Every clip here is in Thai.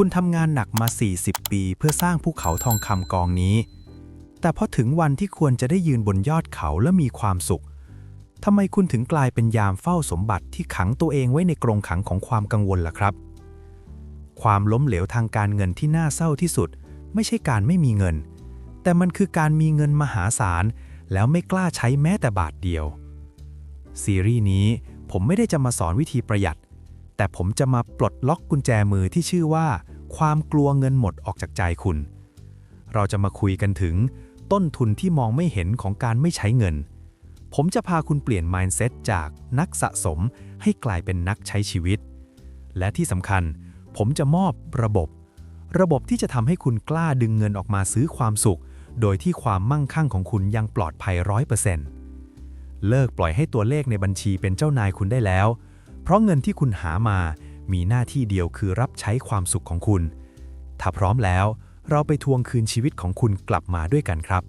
คุณทำงานหนักมา 40 ปีเพื่อสร้างภูเขาทองคำกองนี้ แต่พอถึงวันที่ควรจะได้ยืนบนยอดเขาและมีความสุขทำไมคุณถึงกลายเป็นยามเฝ้าสมบัติที่ขังตัวเองไว้ในกรงขังของความกังวลล่ะครับ ความล้มเหลวทางการเงินที่น่าเศร้าที่สุด ไม่ใช่การไม่มีเงิน แต่มันคือการมีเงินมหาศาล แล้วไม่กล้าใช้แม้แต่บาทเดียว ซีรีส์นี้ผมไม่ได้จะมาสอนวิธีประหยัด แต่ผมจะมาปลดล็อกกุญแจมือที่ชื่อว่า ความกลัวเงินหมดออกจากใจคุณ เราจะมาคุยกันถึงต้นทุนที่มองไม่เห็นของการไม่ใช้เงิน ผมจะพาคุณเปลี่ยน mindset จากนักสะสมให้กลายเป็นนักใช้ชีวิต และที่สำคัญ ผมจะมอบระบบ ระบบที่จะทำให้คุณกล้าดึงเงินออกมาซื้อความสุข โดยที่ความมั่งคั่งของคุณยังปลอดภัยร้อยเปอร์เซ็นต์เลิกปล่อยให้ตัวเลขในบัญชีเป็นเจ้านายคุณได้แล้ว เพราะเงินที่คุณหามามีหน้าที่เดียวคือรับใช้ความสุขของคุณ ถ้าพร้อมแล้ว เราไปทวงคืนชีวิตของคุณกลับมาด้วยกันครับ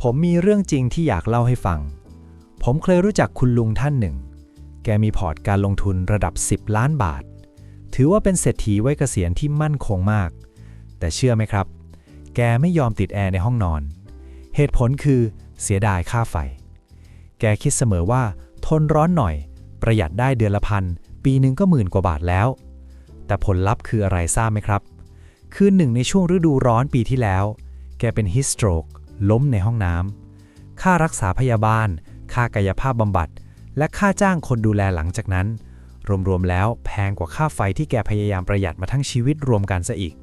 ผมมีเรื่องจริงที่อยากเล่าให้ฟัง ผมเคยรู้จักคุณลุงท่านหนึ่ง แกมีพอร์ตการลงทุนระดับ 10 ล้านบาท ถือว่าเป็นเศรษฐีไว้เกษียณที่มั่นคงมาก แต่เชื่อไหมครับ แกไม่ยอมติดแอร์ในห้องนอน เหตุผลคือเสียดายค่าไฟ แกคิดเสมอว่าทนร้อนหน่อย ประหยัดได้เดือนละพัน ปีหนึ่งก็หมื่นกว่าบาทแล้ว แต่ผลลัพธ์คืออะไรทราบไหมครับ คือหนึ่งในช่วงฤดูร้อนปีที่แล้ว แกเป็นฮิสโตรกล้มในห้องน้ำ ค่ารักษาพยาบาล ค่ากายภาพบำบัด และค่าจ้างคนดูแลหลังจากนั้น รวมๆแล้วแพงกว่าค่าไฟที่แกพยายามประหยัดมาทั้งชีวิตรวมกันซะอีก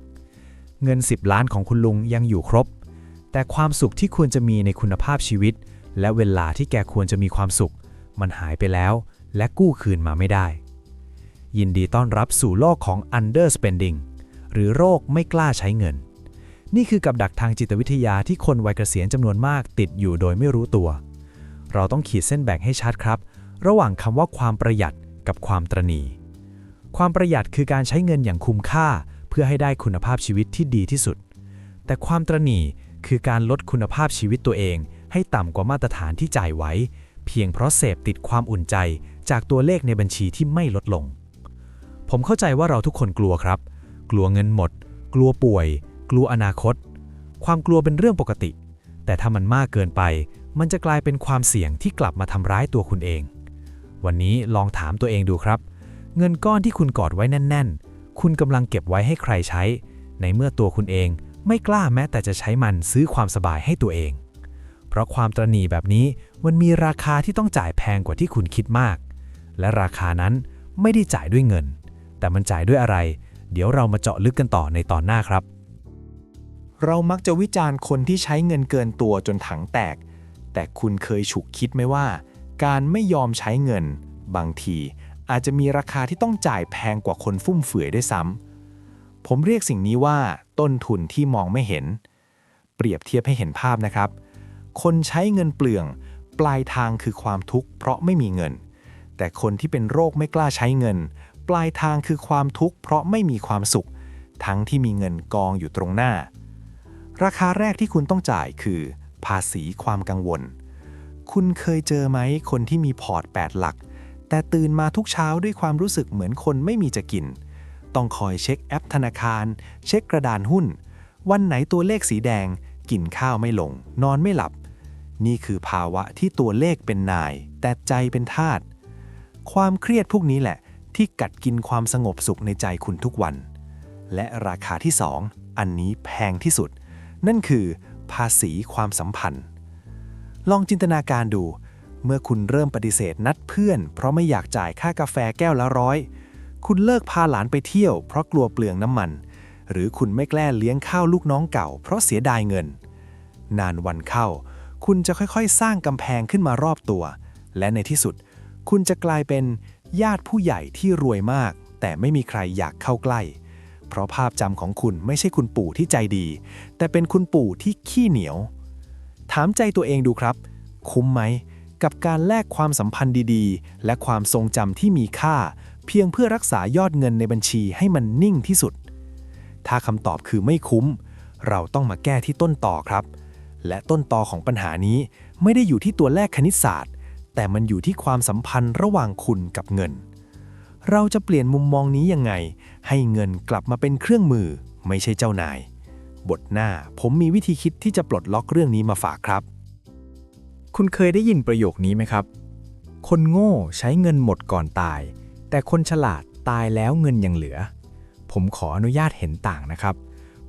เงิน 10 ล้านของคุณลุงยังอยู่ครบ แต่ความสุขที่ควรจะมีในคุณภาพชีวิต และเวลาที่แกควรจะมีความสุข มันหายไปแล้ว และกู้คืนมาไม่ได้ ยินดีต้อนรับสู่โลกของ underspending หรือโรคไม่กล้าใช้เงิน นี่คือกับดักทางจิตวิทยาที่คนวัยเกษียณจำนวนมากติดอยู่โดยไม่รู้ตัว เราต้องขีดเส้นแบ่งให้ชัดครับ ระหว่างคำว่าความประหยัดกับความตรณี ความประหยัดคือการใช้เงินอย่างคุ้มค่า เพื่อให้ได้คุณภาพชีวิตที่ดีที่สุด แต่ความตรณีคือการลดคุณภาพชีวิตตัวเอง ให้ต่ำกว่ามาตรฐานที่จ่ายไว้ เพียงเพราะเสพติดความอุ่นใจจากตัวเลขในบัญชีที่ไม่ลดลง ผมเข้าใจว่าเราทุกคนกลัวครับ กลัวเงินหมด กลัวป่วย กลัวอนาคต ความกลัวเป็นเรื่องปกติ แต่ถ้ามันมากเกินไป มันจะกลายเป็นความเสี่ยงที่กลับมาทำร้ายตัวคุณเอง วันนี้ลองถามตัวเองดูครับ เงินก้อนที่คุณกอดไว้แน่น ๆ คุณกำลังเก็บไว้ให้ใครใช้ ในเมื่อตัวคุณเองไม่กล้าแม้แต่จะใช้มันซื้อความสบายให้ตัวเอง เพราะความตรณีแบบนี้มันมีราคาที่ต้องจ่ายแพงกว่าที่คุณคิดมาก และราคานั้นไม่ได้จ่ายด้วยเงิน แต่มันจ่ายด้วยอะไร เดี๋ยวเรามาเจาะลึกกันต่อในตอนหน้าครับ เรามักจะวิจารณ์คนที่ใช้เงินเกินตัวจนถังแตก แต่คุณเคยฉุกคิดไหมว่า การไม่ยอมใช้เงิน บางที อาจจะมีราคาที่ต้องจ่ายแพงกว่าคนฟุ่มเฟือยด้วยซ้ำผมเรียกสิ่งนี้ว่า ต้นทุนที่มองไม่เห็น เปรียบเทียบให้เห็นภาพนะครับ คนใช้เงินเปลือง ปลายทางคือความทุกข์เพราะไม่มีเงิน แต่คนที่เป็นโรคไม่กล้าใช้เงิน ปลายทางคือความทุกข์เพราะไม่มีความสุข ทั้งที่มีเงินกองอยู่ตรงหน้า ราคาแรกที่คุณต้องจ่ายคือ ภาษีความกังวล คุณเคยเจอไหมคนที่มีพอร์ต 8 หลัก แต่ตื่นมาทุกเช้าด้วยความรู้สึกเหมือนคนไม่มีจะกิน ต้องคอยเช็คแอปธนาคาร เช็คกระดานหุ้น วันไหนตัวเลขสีแดงกินข้าวไม่ลง นอนไม่หลับ นี่คือภาวะที่ตัวเลขเป็นนาย แต่ใจเป็นทาส ความเครียดพวกนี้แหละ ที่กัดกินความสงบสุขในใจคุณทุกวัน และราคาที่2อันนี้แพงที่สุด นั่นคือภาษีความสัมพันธ์ ลองจินตนาการดู เมื่อคุณเริ่มปฏิเสธนัดเพื่อน เพราะไม่อยากจ่ายค่ากาแฟแก้วละร้อย คุณเลิกพาหลานไปเที่ยว เพราะกลัวเปลืองน้ำมัน หรือคุณไม่แกล้เลี้ยงข้าวลูกน้องเก่า เพราะเสียดายเงิน นานวันเข้า คุณจะค่อยๆ สร้างกำแพงขึ้นมารอบตัว และในที่สุด คุณจะกลายเป็นญาติผู้ใหญ่ที่รวยมาก แต่ไม่มีใครอยากเข้าใกล้ เพราะภาพจำของคุณไม่ใช่คุณปู่ที่ใจดี แต่เป็นคุณปู่ที่ขี้เหนียว ถามใจตัวเองดูครับ คุ้มไหม กับการแลกความสัมพันธ์ดีๆ และความทรงจำที่มีค่า เพียงเพื่อรักษายอดเงินในบัญชีให้มันนิ่งที่สุด ถ้าคำตอบคือไม่คุ้ม เราต้องมาแก้ที่ต้นต่อครับ และต้นตอของปัญหานี้ไม่ได้อยู่ที่ตัวเลขคณิตศาสตร์ แต่มันอยู่ที่ความสัมพันธ์ระหว่างคุณกับเงิน เราจะเปลี่ยนมุมมองนี้ยังไง ให้เงินกลับมาเป็นเครื่องมือ ไม่ใช่เจ้านาย บทหน้าผมมีวิธีคิดที่จะปลดล็อกเรื่องนี้มาฝากครับ คุณเคยได้ยินประโยคนี้ไหมครับ คนโง่ใช้เงินหมดก่อนตาย แต่คนฉลาดตายแล้วเงินยังเหลือ ผมขออนุญาตเห็นต่างนะครับ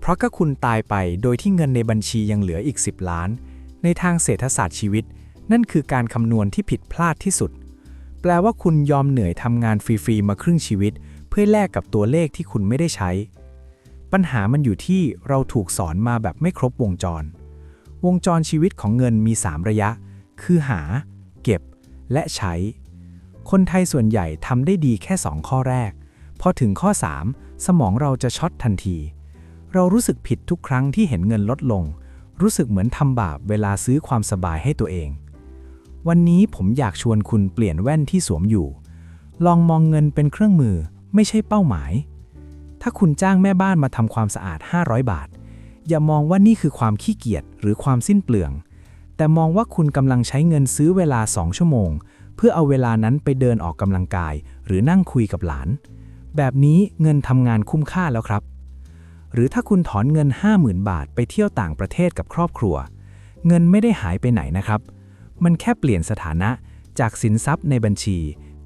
เพราะถ้าคุณตายไปโดยที่เงินในบัญชียังเหลืออีก 10 ล้าน ในทางเศรษฐศาสตร์ชีวิต นั่นคือการคำนวณที่ผิดพลาดที่สุด แปลว่าคุณยอมเหนื่อยทำงานฟรีๆมาครึ่งชีวิต เพื่อแลกกับตัวเลขที่คุณไม่ได้ใช้ ปัญหามันอยู่ที่เราถูกสอนมาแบบไม่ครบวงจร วงจรชีวิตของเงินมี 3 ระยะ คือหา เก็บ และใช้ คนไทยส่วนใหญ่ทำได้ดีแค่ 2 ข้อแรก พอถึงข้อ 3 สมองเราจะช็อตทันที เรารู้สึกผิดทุกครั้งที่เห็นเงินลดลง รู้สึกเหมือนทำบาปเวลาซื้อความสบายให้ตัวเอง วันนี้ผมอยากชวนคุณเปลี่ยนแว่นที่สวมอยู่ ลองมองเงินเป็นเครื่องมือ ไม่ใช่เป้าหมาย ถ้าคุณจ้างแม่บ้านมาทำความสะอาด 500 บาท อย่ามองว่านี่คือความขี้เกียจหรือความสิ้นเปลือง แต่มองว่าคุณกำลังใช้เงินซื้อเวลา 2 ชั่วโมง เพื่อเอาเวลานั้นไปเดินออกกำลังกาย หรือนั่งคุยกับหลาน แบบนี้เงินทำงานคุ้มค่าแล้วครับ หรือถ้าคุณถอนเงิน 50,000 บาทไปเที่ยวต่างประเทศกับครอบครัว เงินไม่ได้หายไปไหนนะครับ มันแค่เปลี่ยนสถานะจากสินทรัพย์ในบัญชี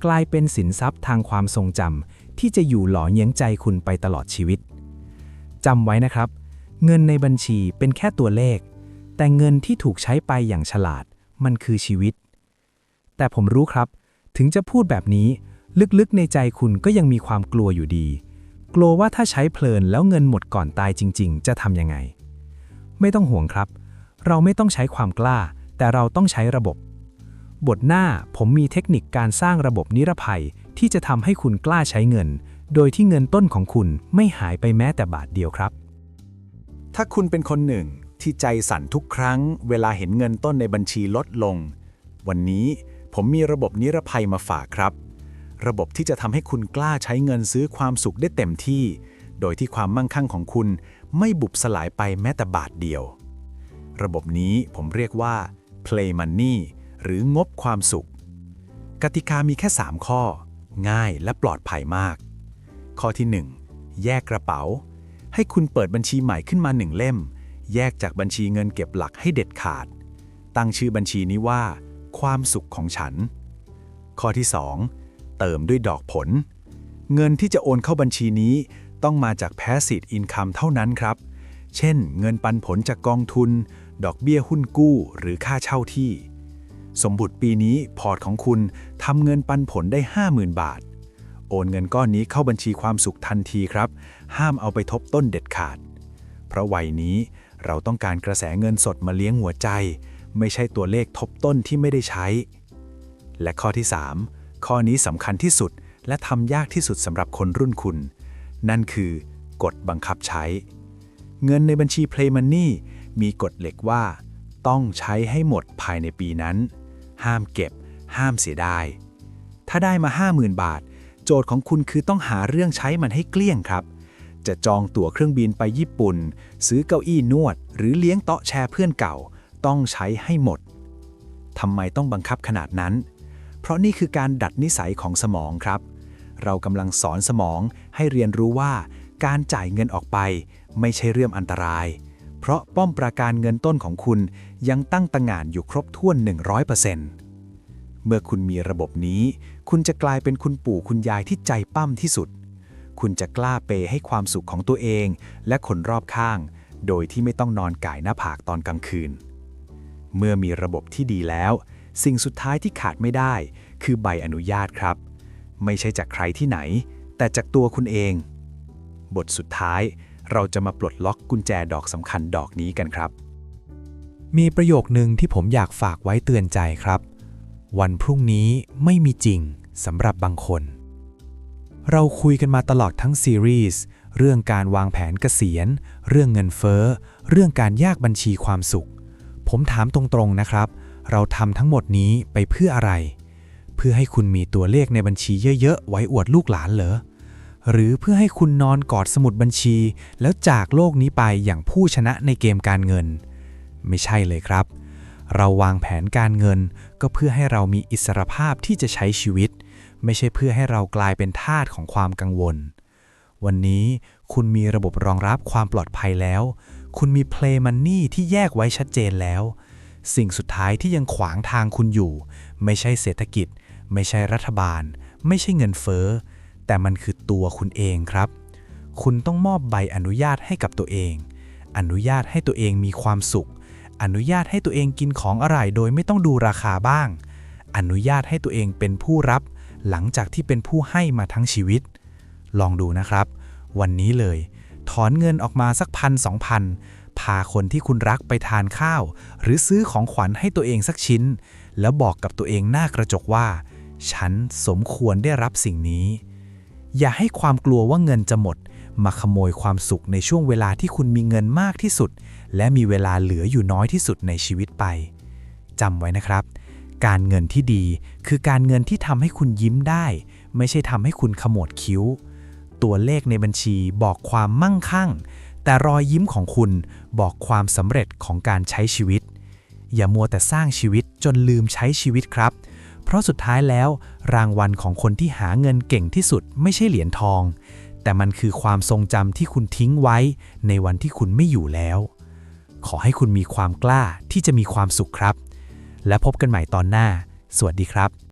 กลายเป็นสินทรัพย์ทางความทรงจำที่จะอยู่หล่อเยี้ยงใจคุณไปตลอดชีวิตจำไว้นะครับ เงินในบัญชีเป็นแค่ตัวเลข แต่เงินที่ถูกใช้ไปอย่างฉลาด มันคือชีวิต แต่ผมรู้ครับ ถึงจะพูดแบบนี้ ลึกๆในใจคุณก็ยังมีความกลัวอยู่ดี กลัวว่าถ้าใช้เพลินแล้วเงินหมดก่อนตายจริง ๆ จะทำยังไง ไม่ต้องห่วงครับ เราไม่ต้องใช้ความกล้า แต่เราต้องใช้ระบบ บทหน้าผมมีเทคนิคการสร้างระบบนิรภัยที่จะทำให้คุณกล้าใช้เงิน โดยที่เงินต้นของคุณไม่หายไปแม้แต่บาทเดียวครับ ถ้าคุณเป็นคนหนึ่งที่ใจสั่นทุกครั้ง เวลาเห็นเงินต้นในบัญชีลดลง วันนี้ผมมีระบบนิรภัยมาฝากครับ ระบบที่จะทำให้คุณกล้าใช้เงินซื้อความสุขได้เต็มที่ โดยที่ความมั่งคั่งของคุณไม่บุบสลายไปแม้แต่บาทเดียว ระบบนี้ผมเรียกว่า Play Money หรืองบความสุข กติกามีแค่ 3 ข้อ ง่ายและปลอดภัยมาก ข้อที่ 1 แยกกระเป๋า ให้คุณเปิดบัญชีใหม่ขึ้นมาหนึ่งเล่ม แยกจากบัญชีเงินเก็บหลักให้เด็ดขาด ตั้งชื่อบัญชีนี้ว่า ความสุขของฉัน ข้อที่ 2 เติมด้วยดอกผล เงินที่จะโอนเข้าบัญชีนี้ต้องมาจาก Passive Income เท่านั้นครับ เช่น เงินปันผลจากกองทุน ดอกเบี้ยหุ้นกู้ หรือค่าเช่าที่ สมบุตรปีนี้พอร์ตของคุณทำเงินปันผลได้ 50,000 บาท โอนเงินก้อนนี้เข้าบัญชีความสุขทันทีครับ ห้ามเอาไปทบต้นเด็ดขาด เพราะวัยนี้เราต้องการกระแสเงินสดมาเลี้ยงหัวใจ ไม่ใช่ตัวเลขทบต้นที่ไม่ได้ใช้ และข้อที่ 3 ข้อนี้สำคัญที่สุดและทำยากที่สุดสำหรับคนรุ่นคุณ นั่นคือกฎบังคับใช้ เงินในบัญชี Play Money มีกฎเหล็กว่า ต้องใช้ให้หมดภายในปีนั้น ห้ามเก็บ ห้ามเสียดาย ถ้าได้มา 50,000 บาท โจทย์ของคุณคือต้องหาเรื่องใช้มันให้เกลี้ยงครับ จะจองตั๋วเครื่องบินไปญี่ปุ่น ซื้อเก้าอี้นวด หรือเลี้ยงโต๊ะแชร์เพื่อนเก่า ต้องใช้ให้หมดทำไมต้องบังคับขนาดนั้น เพราะนี่คือการดัดนิสัยของสมองครับ เรากำลังสอนสมองให้เรียนรู้ว่า การจ่ายเงินออกไป ไม่ใช่เรื่องอันตราย เพราะป้อมปราการเงินต้นของคุณยังตั้งตางานอยู่ครบถ้วน 100%เมื่อคุณมีระบบนี้ คุณจะกลายเป็นคุณปู่คุณยายที่ใจปั้มที่สุด คุณจะกล้าเปย์ให้ความสุขของตัวเอง และคนรอบข้าง โดยที่ไม่ต้องนอนก่ายหน้าผากตอนกลางคืน เมื่อมีระบบที่ดีแล้ว สิ่งสุดท้ายที่ขาดไม่ได้ คือใบอนุญาตครับ ไม่ใช่จากใครที่ไหน แต่จากตัวคุณเอง บทสุดท้ายเราจะมาปลดล็อกกุญแจดอกสำคัญดอกนี้กันครับ มีประโยคหนึ่งที่ผมอยากฝากไว้เตือนใจครับ วันพรุ่งนี้ไม่มีจริงสำหรับบางคน เราคุยกันมาตลอดทั้งซีรีส์เรื่องการวางแผนเกษียณ เรื่องเงินเฟ้อ เรื่องการแยกบัญชีความสุข ผมถามตรงๆนะครับ เราทำทั้งหมดนี้ไปเพื่ออะไร เพื่อให้คุณมีตัวเลขในบัญชีเยอะๆ ไว้อวดลูกหลานเหรอ หรือเพื่อให้คุณนอนกอดสมุดบัญชี แล้วจากโลกนี้ไปอย่างผู้ชนะในเกมการเงิน ไม่ใช่เลยครับ เราวางแผนการเงินก็เพื่อให้เรามีอิสรภาพที่จะใช้ชีวิต ไม่ใช่เพื่อให้เรากลายเป็นทาสของความกังวล วันนี้คุณมีระบบรองรับความปลอดภัยแล้ว คุณมี Play Money ที่แยกไว้ชัดเจนแล้ว สิ่งสุดท้ายที่ยังขวางทางคุณอยู่ ไม่ใช่เศรษฐกิจ ไม่ใช่รัฐบาล ไม่ใช่เงินเฟ้อ แต่มันคือตัวคุณเองครับ คุณต้องมอบใบอนุญาตให้กับตัวเอง อนุญาตให้ตัวเองมีความสุข อนุญาตให้ตัวเองกินของอร่อยโดยไม่ต้องดูราคาบ้าง อนุญาตให้ตัวเองเป็นผู้รับ หลังจากที่เป็นผู้ให้มาทั้งชีวิต ลองดูนะครับ วันนี้เลย ถอนเงินออกมาสักพันสองพัน พาคนที่คุณรักไปทานข้าว หรือซื้อของขวัญให้ตัวเองสักชิ้น แล้วบอกกับตัวเองหน้ากระจกว่า ฉันสมควรได้รับสิ่งนี้ อย่าให้ความกลัวว่าเงินจะหมด มาขโมยความสุขในช่วงเวลาที่คุณมีเงินมากที่สุด และมีเวลาเหลืออยู่น้อยที่สุดในชีวิตไปจำไว้นะครับ การเงินที่ดีคือการเงินที่ทำให้คุณยิ้มได้ ไม่ใช่ทำให้คุณขมวดคิ้ว ตัวเลขในบัญชีบอกความมั่งคั่ง แต่รอยยิ้มของคุณบอกความสำเร็จของการใช้ชีวิต อย่ามัวแต่สร้างชีวิตจนลืมใช้ชีวิตครับ เพราะสุดท้ายแล้ว รางวัลของคนที่หาเงินเก่งที่สุดไม่ใช่เหรียญทอง แต่มันคือความทรงจำที่คุณทิ้งไว้ในวันที่คุณไม่อยู่แล้ว ขอให้คุณมีความกล้าที่จะมีความสุขครับ และพบกันใหม่ตอนหน้า สวัสดีครับ